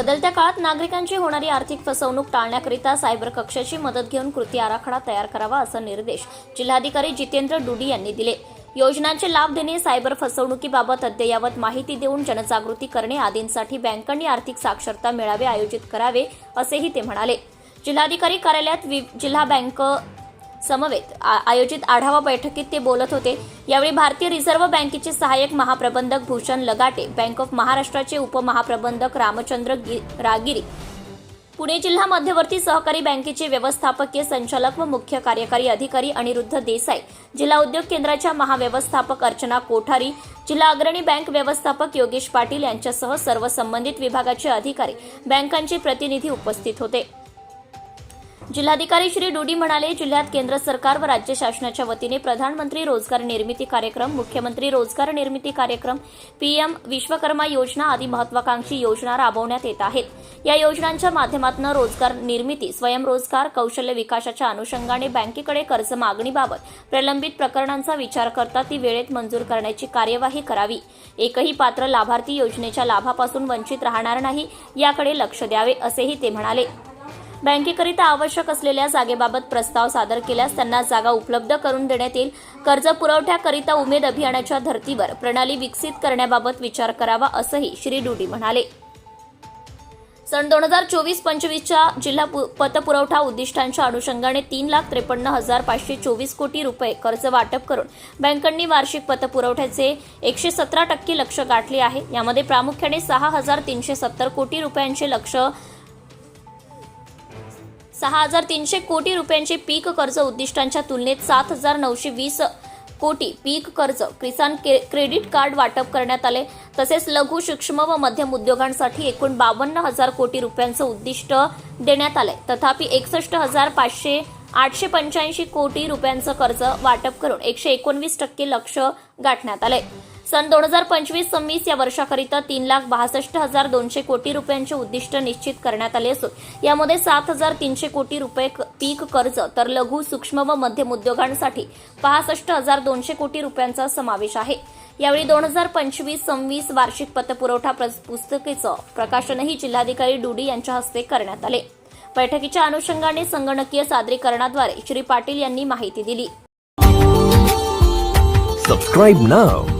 बदलत्या काळात नागरिकांची होणारी आर्थिक फसवणूक टाळण्याकरिता सायबर कक्षाची मदत घेऊन कृती आराखडा तयार करावा असा निर्देश जिल्हाधिकारी जितेंद्र डुडी यांनी दिले. योजनांचे लाभ देणे सायबर फसवणुकीबाबत अद्ययावत माहिती देऊन जनजागृती करणे आदींसाठी बँकांनी आर्थिक साक्षरता मेळावे आयोजित करावे असेही ते म्हणाले. जिल्हाधिकारी कार्यालयात वि- जिल्हा बँक समवेत. आ- आयोजित आढावा बैठकीत ते बोलत होते यावेळी भारतीय रिझर्व्ह बँकेचे सहाय्यक महाप्रबंधक भूषण लगाटे बँक ऑफ महाराष्ट्राचे उपमहाप्रबंधक रामचंद्र रागिरी पुणे जिल्हा मध्यवर्ती सहकारी बँकेचे व्यवस्थापकीय संचालक व मुख्य कार्यकारी अधिकारी अनिरुद्ध देसाई जिल्हा उद्योग केंद्राच्या महाव्यवस्थापक अर्चना कोठारी जिल्हा अग्रणी बँक व्यवस्थापक योगेश पाटील यांच्यासह सर्व संबंधित विभागाचे अधिकारी बँकांचे प्रतिनिधी उपस्थित होते. जिल्हाधिकारी श्री डुडी म्हणाले जिल्ह्यात केंद्र सरकार व राज्य शासनाच्या वतीने प्रधानमंत्री रोजगार निर्मिती कार्यक्रम मुख्यमंत्री रोजगार निर्मिती कार्यक्रम पीएम विश्वकर्मा योजना आदी महत्वाकांक्षी योजना राबवण्यात येत आहेत. या योजनांच्या माध्यमातून रोजगार निर्मिती स्वयंरोजगार कौशल्य विकासाच्या अनुषंगाने बँकेकडे कर्ज मागणीबाबत प्रलंबित प्रकरणांचा विचार करता ती वेळेत मंजूर करण्याची कार्यवाही करावी. एकही पात्र लाभार्थी योजनेच्या लाभापासून वंचित राहणार नाही याकडे लक्ष द्यावे असेही ते म्हणाले. बँकेकरिता आवश्यक असलेल्या जागेबाबत प्रस्ताव सादर केल्यास त्यांना जागा उपलब्ध करून देण्यात येईल. कर्ज पुरवठ्याकरिता उमेद अभियानाच्या धर्तीवर प्रणाली विकसित करण्याबाबत विचार करावा असंही श्री डुडी म्हणाले. सन दोन हजार चोवीस पंचवीसच्या जिल्हा पतपुरवठा उद्दिष्टांच्या अनुषंगाने तीन लाख त्रेपन्न हजार पाचशे चोवीस कोटी रुपये कर्ज वाटप करून बँकांनी वार्षिक पतपुरवठ्याचे एकशे सतरा टक्के लक्ष गाठले आहे. यामध्ये प्रामुख्याने सहा हजार तीनशे सत्तर कोटी रुपयांचे लक्ष सहा हजार तीनशे कोटी रुपयांचे पीक कर्ज उद्दिष्टांच्या तुलनेत सात हजार नऊशे वीस कोटी पीक कर्ज किसान क्रेडिट कार्ड वाटप करण्यात आले. तसेच लघु सूक्ष्म व मध्यम उद्योगांसाठी एकूण बावन्न हजार कोटी रुपयांचं उद्दिष्ट देण्यात आलंय. तथापि एकसष्ट हजार पाचशे आठशे पंच्याऐंशी कोटी रुपयांचं कर्ज वाटप करून एकशे एकोणवीस टक्के लक्ष गाठण्यात आलंय. सन दोन हजार पंचवीस सव्वीस या वर्षाकरिता तीन लाख बासष्ट हजार दोनशे कोटी रुपयांचे उद्दिष्ट निश्चित करण्यात आले असून यामध्ये सात हजार तीनशे कोटी रुपये पीक कर्ज तर लघु सूक्ष्म व मध्यम उद्योगांसाठी पासष्ट हजार दोनशे कोटी रुपयांचा समावेश आहे. यावेळी दोन हजार पंचवीस सव्वीस वार्षिक पतपुरवठा प्रस- पुस्तिकेचं प्रकाशनही जिल्हाधिकारी डुडी यांच्या हस्ते करण्यात आले. बैठकीच्या अनुषंगाने संगणकीय सादरीकरणाद्वारे श्री पाटील यांनी माहिती दिली. Subscribe now